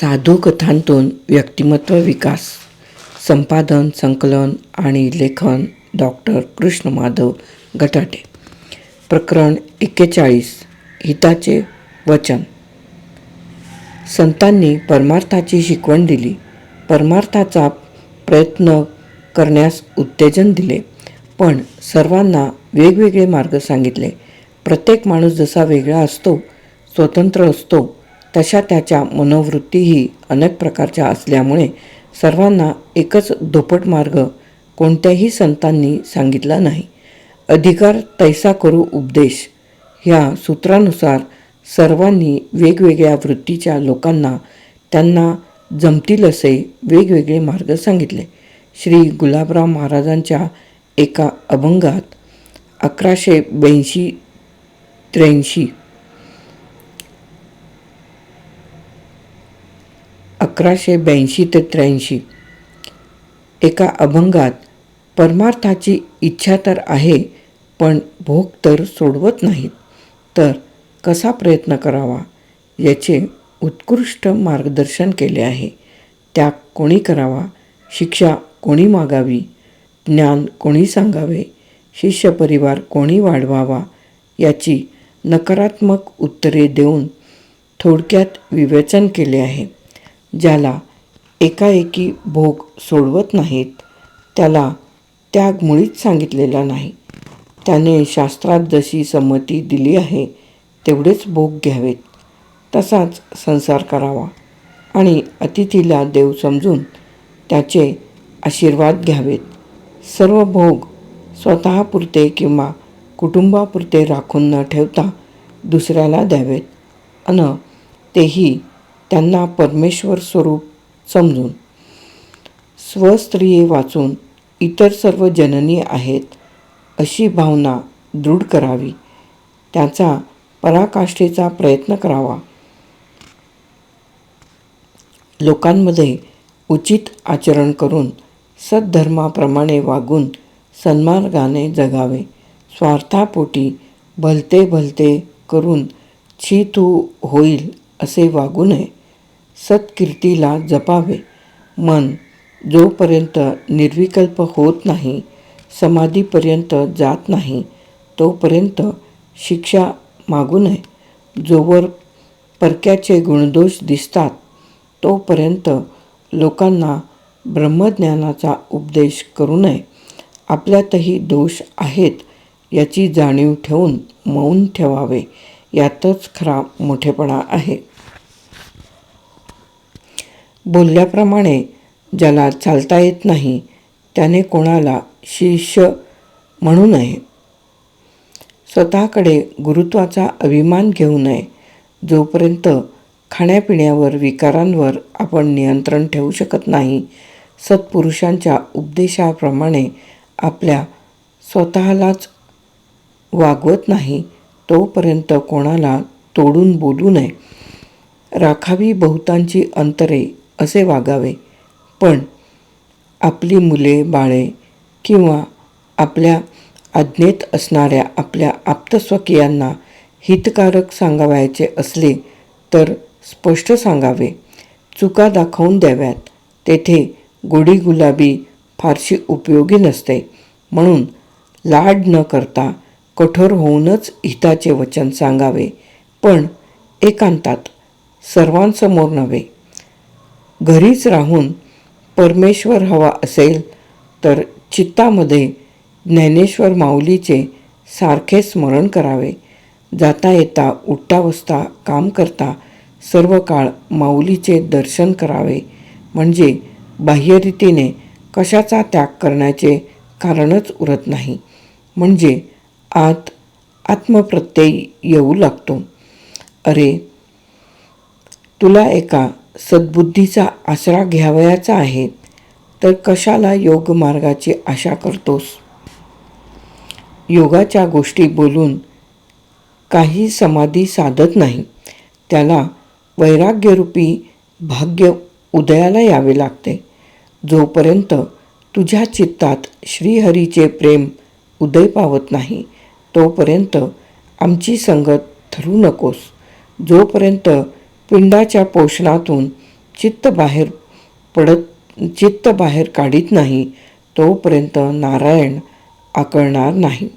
साधू कथांतून व्यक्तिमत्व विकास संपादन संकलन आणि लेखन डॉक्टर कृष्ण माधव गटाटे. प्रकरण एक्केचाळीस हिताचे वचन. संतांनी परमार्थाची शिकवण दिली. परमार्थाचा प्रयत्न करण्यास उत्तेजन दिले. पण सर्वांना वेगवेगळे मार्ग सांगितले. प्रत्येक माणूस जसा वेगळा असतो स्वतंत्र असतो तशा त्याच्या मनोवृत्तीही अनेक प्रकारच्या असल्यामुळे सर्वांना एकच धोपट मार्ग कोणत्याही संतांनी सांगितला नाही. अधिकार तैसा करू उपदेश ह्या सूत्रानुसार सर्वांनी वेगवेगळ्या वृत्तीच्या लोकांना त्यांना जमतील असे वेगवेगळे मार्ग सांगितले. श्री गुलाबराव महाराजांच्या एका अभंगात अकराशे ब्याऐंशी त्र्याऐंशी अकराशे ब्याऐंशी ते त्र्याऐंशी. एका अभंगात परमार्थाची इच्छा तर आहे पण भोग तर सोडवत नाहीत. तर कसा प्रयत्न करावा? याचे उत्कृष्ट मार्गदर्शन केले आहे. त्याग कोणी करावा? शिक्षा कोणी मागावी? ज्ञान कोणी सांगावे? शिष्य परिवार कोणी वाढवावा? याची नकारात्मक उत्तरे देऊन थोडक्यात विवेचन केले आहे. ज्याला एकाएकी भोग सोडवत नाहीत त्याला त्याग मुळीच सांगितलेला नाही. त्याने शास्त्रात जशी संमती दिली आहे तेवढेच भोग घ्यावेत. तसाच संसार करावा आणि अतिथीला देव समजून त्याचे आशीर्वाद घ्यावेत. सर्व भोग स्वतःपुरते किंवा कुटुंबापुरते राखून न ठेवता दुसऱ्याला द्यावेत. अन तेही त्यांना परमेश्वर स्वरूप समजून स्वस्त्रिये वाचून इतर सर्व जननी आहेत अशी भावना दृढ करावी. त्याचा पराकाष्ठेचा प्रयत्न करावा. लोकांमध्ये उचित आचरण करून सद्धर्माप्रमाणे वागून सन्मार्गाने जगावे. स्वार्थापोटी भलते भलते करून छी तू होईल असे वागू नये. सत्कीर्तीला जपावे. मन जोपर्यंत निर्विकल्प होत नाही समाधीपर्यंत जात नाही तोपर्यंत शिक्षा मागू नये. जोवर परक्याचे गुणदोष दिसतात तोपर्यंत लोकांना ब्रह्मज्ञानाचा उपदेश करू नये. आपल्यातही दोष आहेत याची जाणीव ठेवून मौन ठेवावे. यातच खरा मोठेपणा आहे. बोलल्याप्रमाणे ज्याला चालता येत नाही त्याने कोणाला शिष्य म्हणू नये. स्वतःकडे गुरुत्वाचा अभिमान घेऊ नये जोपर्यंत खाण्यापिण्यावर विकारांवर आपण नियंत्रण ठेवू शकत नाही सत्पुरुषांच्या उपदेशाप्रमाणे आपल्या स्वतःलाच वागवत नाही तोपर्यंत कोणाला तोडून बोलू नये. राखावी बहुतांची अंतरे असे वागावे. पण आपली मुले बाळे किंवा आपल्या आज्ञेत असणाऱ्या आपल्या आप्तस्वकीयांना हितकारक सांगावयाचे असले तर स्पष्ट सांगावे. चुका दाखवून द्याव्यात. तेथे गोडी गुलाबी फारशी उपयोगी नसते. म्हणून लाड न करता कठोर होऊनच हिताचे वचन सांगावे. पण एकांतात सर्वांसमोर नव्हे. घरीच राहून परमेश्वर हवा असेल तर चित्तामध्ये ज्ञानेश्वर माऊलीचे सारखे स्मरण करावे. जाता येता उठता काम करता सर्व काळ माऊलीचे दर्शन करावे. म्हणजे बाह्यरीतीने कशाचा त्याग करण्याचे कारणच उरत नाही. म्हणजे आत आत्मप्रत्यय येऊ लागतो. अरे तुला एका सद्बुद्धीचा आसरा घ्यावयाचा आहे तर कशाला योग मार्गाची आशा करतोस? योगाच्या गोष्टी बोलून काही समाधी साधत नाही त्याला वैराग्यरूपी भाग्य उदयाला यावे लागते. जोपर्यंत तुझ्या चित्तात श्रीहरीचे प्रेम उदय पावत नाही तोपर्यंत आमची संगत ठरू नकोस. जोपर्यंत पिंडाच्या पोषणातून चित्त बाहेर पडत चित्त बाहेर काढीत नाही तोपर्यंत नारायण आकळणार नाही.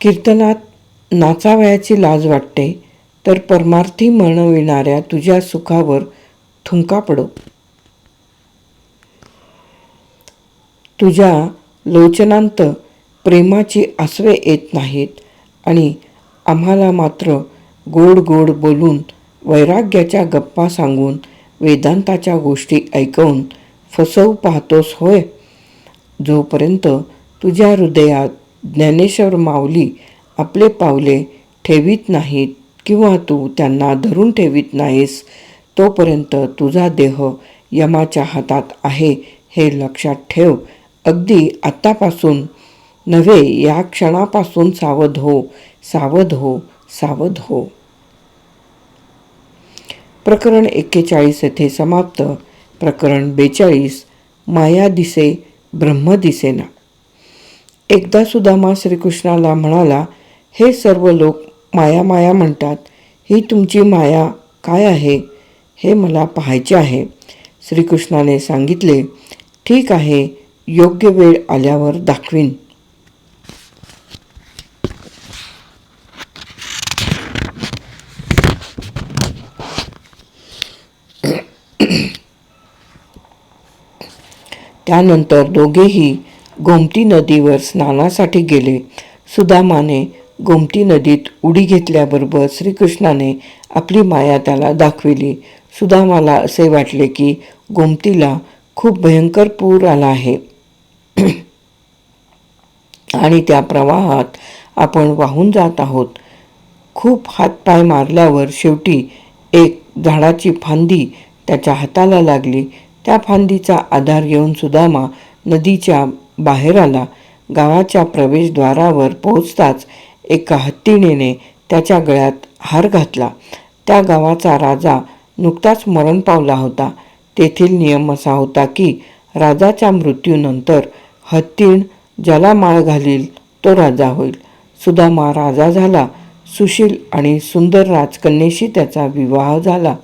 कीर्तनात नाचावयाची लाज वाटते तर परमार्थी म्हणविणाऱ्या तुझ्या सुखावर थुंका पडो. तुझ्या लोचनांत प्रेमाची आसवे येत नाहीत आणि आम्हाला मात्र गोड गोड बोलून वैराग्याच्या गप्पा सांगून वेदांताच्या गोष्टी ऐकवून फसवू पाहतोस होय? जोपर्यंत तुझ्या हृदयात ज्ञानेश्वर माऊली आपले पावले ठेवीत नाहीत किंवा तू त्यांना धरून ठेवीत नाहीस तोपर्यंत तुझा देह यमाच्या हातात आहे हे लक्षात ठेव. अगदी आत्तापासून नव्हे या क्षणापासून सावध हो सावध हो सावध हो. प्रकरण एक्केचाळीस येथे समाप्त. प्रकरण बेचाळीस माया दिसे ब्रह्म दिसेना. एकदा सुदामा श्रीकृष्णाला म्हणाला हे सर्व लोक माया माया म्हणतात. ही तुमची माया काय आहे? हे मला पाहायचे आहे. श्रीकृष्णाने सांगितले ठीक आहे योग्य वेळ आल्यावर दाखवीन. त्यानंतर दोघेही गोमती नदीवर स्नानासाठी गेले. सुदामाने गोमती नदीत उडी घेतल्याबरोबर श्रीकृष्णाने आपली माया त्याला दाखविली. सुदामाला असे वाटले की गोमतीला खूप भयंकर पूर आला आहे. आणि त्या प्रवाहात आपण वाहून जात आहोत. खूप हातपाय मारल्यावर शेवटी एक झाडाची फांदी त्याच्या हाताला लागली. त्या फांदीचा आधार घेऊन सुदामा नदीच्या बाहेर आला गावाच्या प्रवेशद्वारावर पोहोचताच एका हत्तीणीने त्याच्या गळ्यात हार घातला. त्या गावाचा राजा नुकताच मरण पावला होता. तेथील नियम असा होता की राजाच्या मृत्यूनंतर हत्तीण ज्याला माळ घालील तो राजा होईल. सुदामा राजा झाला. सुशील आणि सुंदर राजकन्येशी त्याचा विवाह झाला.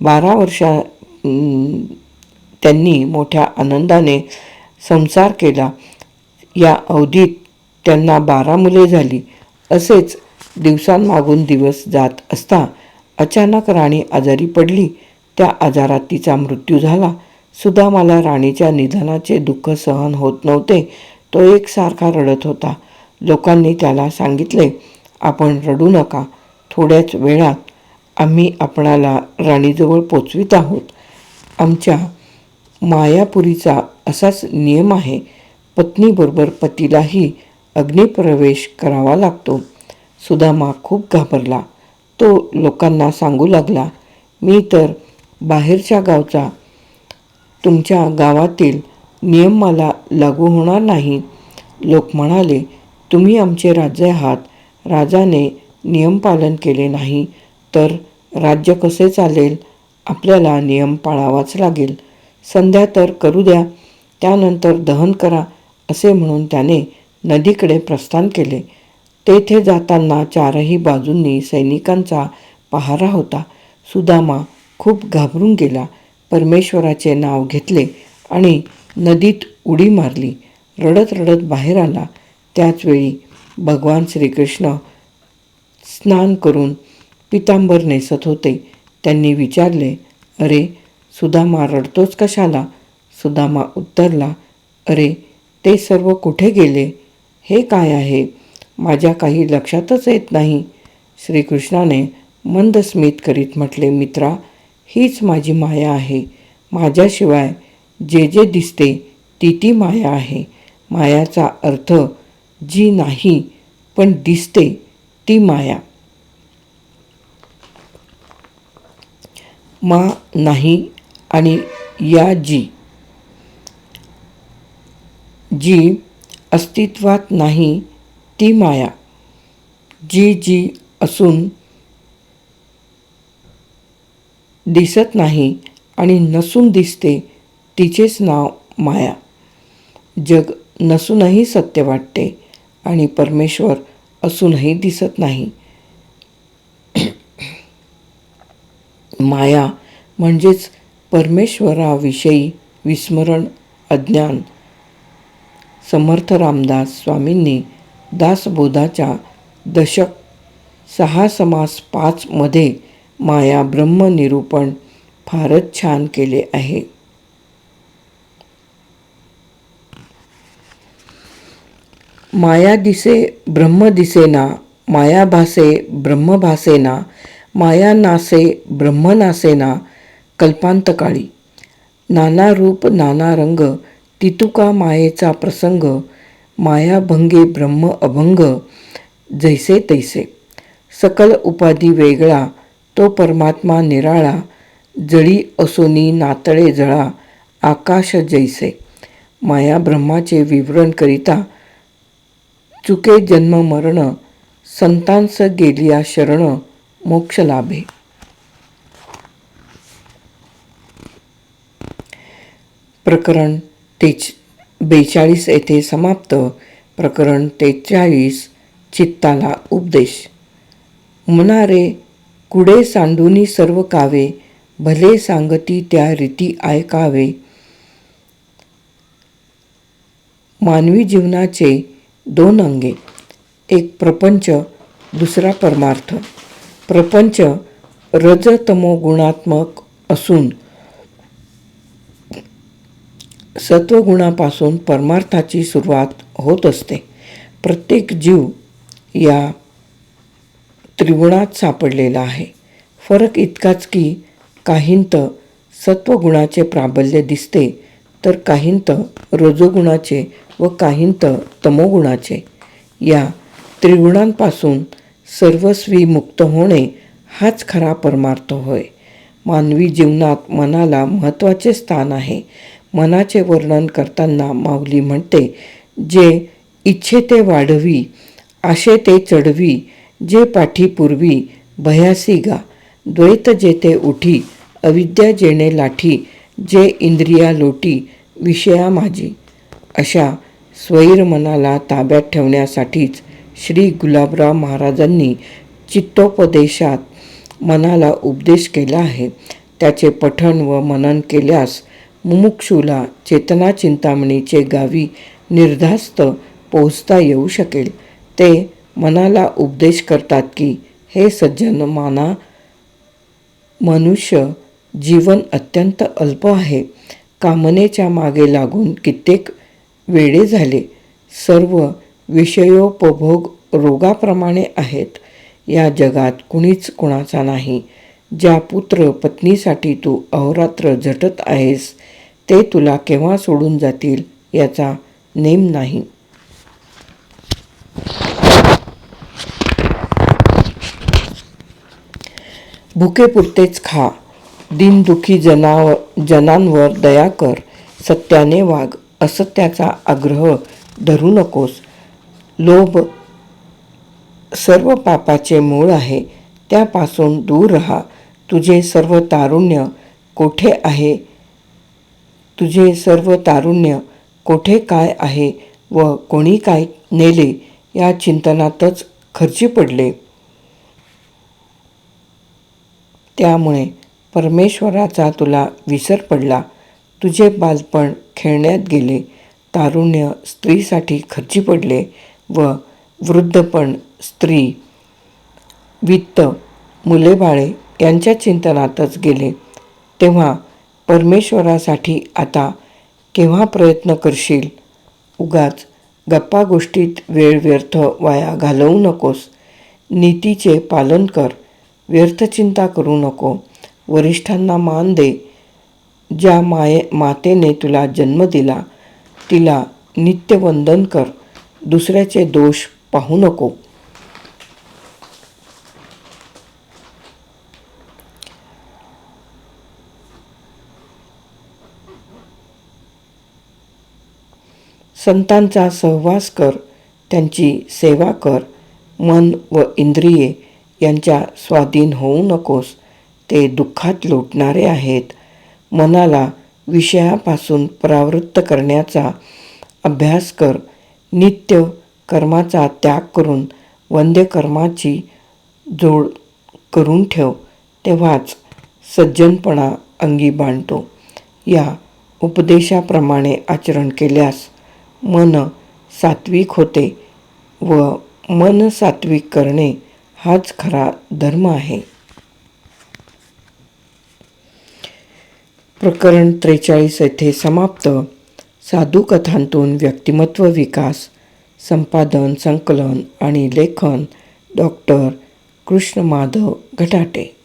बारा वर्षा त्यांनी मोठ्या आनंदाने संसार केला. या अवधीत त्यांना बारा मुले झाली. असेच दिवसांमागून दिवस जात असता अचानक राणी आजारी पडली. त्या आजारात तिचा मृत्यू झाला. सुदामाला राणीच्या निधनाचे दुःख सहन होत नव्हते. तो एकसारखा रडत होता. लोकांनी त्याला सांगितले आपण रडू नका. थोड्याच वेळात आम्ही आपणाला राणीजवळ पोचवित आहोत. आमच्या मायापुरीचा असाच नियम आहे. पत्नीबरोबर पतीलाही अग्निप्रवेश करावा लागतो. सुदामा खूप घाबरला. तो लोकांना सांगू लागला मी तर बाहेरच्या गावचा. तुमच्या गावातील नियम मला लागू होणार नाही. लोक म्हणाले तुम्ही आमचे राज्य आहात. राजाने नियमपालन केले नाही. तर राज्य कसे चालेल? आपल्याला नियम पाळावाच लागेल. संध्या तर करू द्या त्यानंतर दहन करा असे म्हणून त्याने नदीकडे प्रस्थान केले. तेथे जाताना चारही बाजूंनी सैनिकांचा पहारा होता. सुदामा खूप घाबरून गेला. परमेश्वराचे नाव घेतले आणि नदीत उडी मारली. रडत रडत बाहेर आला. त्याचवेळी भगवान श्रीकृष्ण स्नान करून पितांबर नेसत होते. त्यांनी विचारले अरे सुदामा रडतोच कशाला? सुदामा उत्तरला अरे ते सर्व कुठे गेले? हे काय आहे? माझ्या काही लक्षातच येत नाही. श्रीकृष्णाने मंद स्मित करीत म्हटले मित्रा हीच माझी माया आहे. माझ्याशिवाय जे जे दिसते ती ती माया आहे. मायाचा अर्थ जी नाही पण दिसते ती माया. मा नाही आणि या जी जी अस्तित्वात नाही ती माया. जी जी असून दिसत नाही आणि नसून दिसते तिचेच नाव माया. जग नसूनही सत्य वाटते आणि परमेश्वर असूनही दिसत नाही. माया म्हणजेच परमेश्वराविषयी विस्मरण अज्ञान. समर्थ रामदास स्वामींनी दासबोधाच्या दशक सहा समास पाचमध्ये माया ब्रह्मनिरूपण फारच छान केले आहे. माया दिसे ब्रह्म दिसेना माया भासे ब्रह्म भासेना माया नासे ब्रह्म नासेना कल्पांतकाळी. नाना रूप नाना रंग तितुका मायेचा प्रसंग मायाभंगे ब्रह्म अभंग जैसे तैसे. सकल उपाधी वेगळा तो परमात्मा निराळा जळी असोनी नातळे जळा आकाश जैसे. माया ब्रह्माचे विवरण करिता चुके जन्म मरण संतांस गेलिया शरण मोक्ष लाभे. प्रकरण तेच बेचाळीस येथे समाप्त. प्रकरण तेचाळीस चित्ताला उपदेश. मनारे कुडे सांडूनी सर्व कावे भले सांगती त्या रीती ऐकावे. मानवी जीवनाचे दोन अंगे. एक प्रपंच दुसरा परमार्थ. प्रपंच रजतमो गुणात्मक असून सत्वगुणापासून परमार्थाची सुरुवात होत असते. प्रत्येक जीव या त्रिगुणात सापडलेला आहे. फरक इतकाच की काहींत सत्वगुणाचे प्राबल्य दिसते तर काहींत रजोगुणाचे व काहींत तमोगुणाचे. या त्रिगुणांपासून सर्वस्वी मुक्त होणे हाच खरा परमार्थ होय. मानवी जीवनात मनाला महत्त्वाचे स्थान आहे. मनाचे वर्णन करताना माऊली म्हणते जे इच्छे ते वाढवी आशे ते चढवी जे पाठीपूर्वी भयासी गा. द्वैत जेते उठी अविद्या जेणे लाठी जे इंद्रिया लोटी विषया माझी. अशा स्वैर मनाला ताब्यात ठेवण्यासाठीच श्री गुलाबराव महाराजांनी चित्तोपदेशात मनाला उपदेश केला आहे. त्याचे पठण व मनन केल्यास मुमुक्षूला चेतना चिंतामणीचे गावी निर्धास्त पोहोचता येऊ शकेल. ते मनाला उपदेश करतात की हे सज्जन माना मनुष्य जीवन अत्यंत अल्प आहे. कामनेच्या मागे लागून कित्येक वेळे झाले. सर्व विषयोपभोग रोगाप्रमाणे आहेत. या जगात कुणीच कुणाचा नाही. ज्या पुत्र पत्नीसाठी तू अहोरात्र झटत आहेस ते तुला केव्हा सोडून जातील याचा नेम नाही. भुकेपुरतेच खा. दिनदुखी जनाव जनांवर दया कर. सत्याने वाग असत्याचा आग्रह धरू नकोस. लोभ सर्व पापाचे मूळ आहे. त्यापासून दूर रहा. तुझे सर्व तारुण्य कोठे आहे? तुझे सर्व तारुण्य कोठे काय आहे व कोणी काय नेले या चिंतनातच खर्ची पडले. त्यामुळे परमेश्वराचा तुला विसर पडला. तुझे बालपण खेळण्यात गेले. तारुण्य स्त्रीसाठी खर्ची पडले व वृद्धपण स्त्री वित्त मुलेबाळे यांच्या चिंतनातच गेले. तेव्हा परमेश्वरासाठी आता केव्हा प्रयत्न करशील? उगाच गप्पा गोष्टीत वेळ व्यर्थ वाया घालवू नकोस. नीतीचे पालन कर. व्यर्थ चिंता करू नको. वरिष्ठांना मान दे. ज्या माये मातेने तुला जन्म दिला तिला नित्यवंदन कर. दुसऱ्याचे दोष पाहू नको. संतांचा सहवास कर त्यांची सेवा कर. मन व इंद्रिये यांच्या स्वाधीन होऊ नकोस ते दुःखात लोटणारे आहेत. मनाला विषयापासून परावृत्त करण्याचा अभ्यास कर. नित्य कर्माचा त्याग करून वंद्य कर्माची जोड करून ठेव. तेव्हाच सज्जनपणा अंगी बांधतो. या उपदेशाप्रमाणे आचरण केल्यास मन सात्विक होते व मन सात्विक करणे हाच खरा धर्म आहे. प्रकरण त्रेचाळीस येथे समाप्त. साधू कथांतून व्यक्तिमत्व विकास संपादन संकलन आणि लेखन डॉक्टर कृष्ण माधव घटाटे.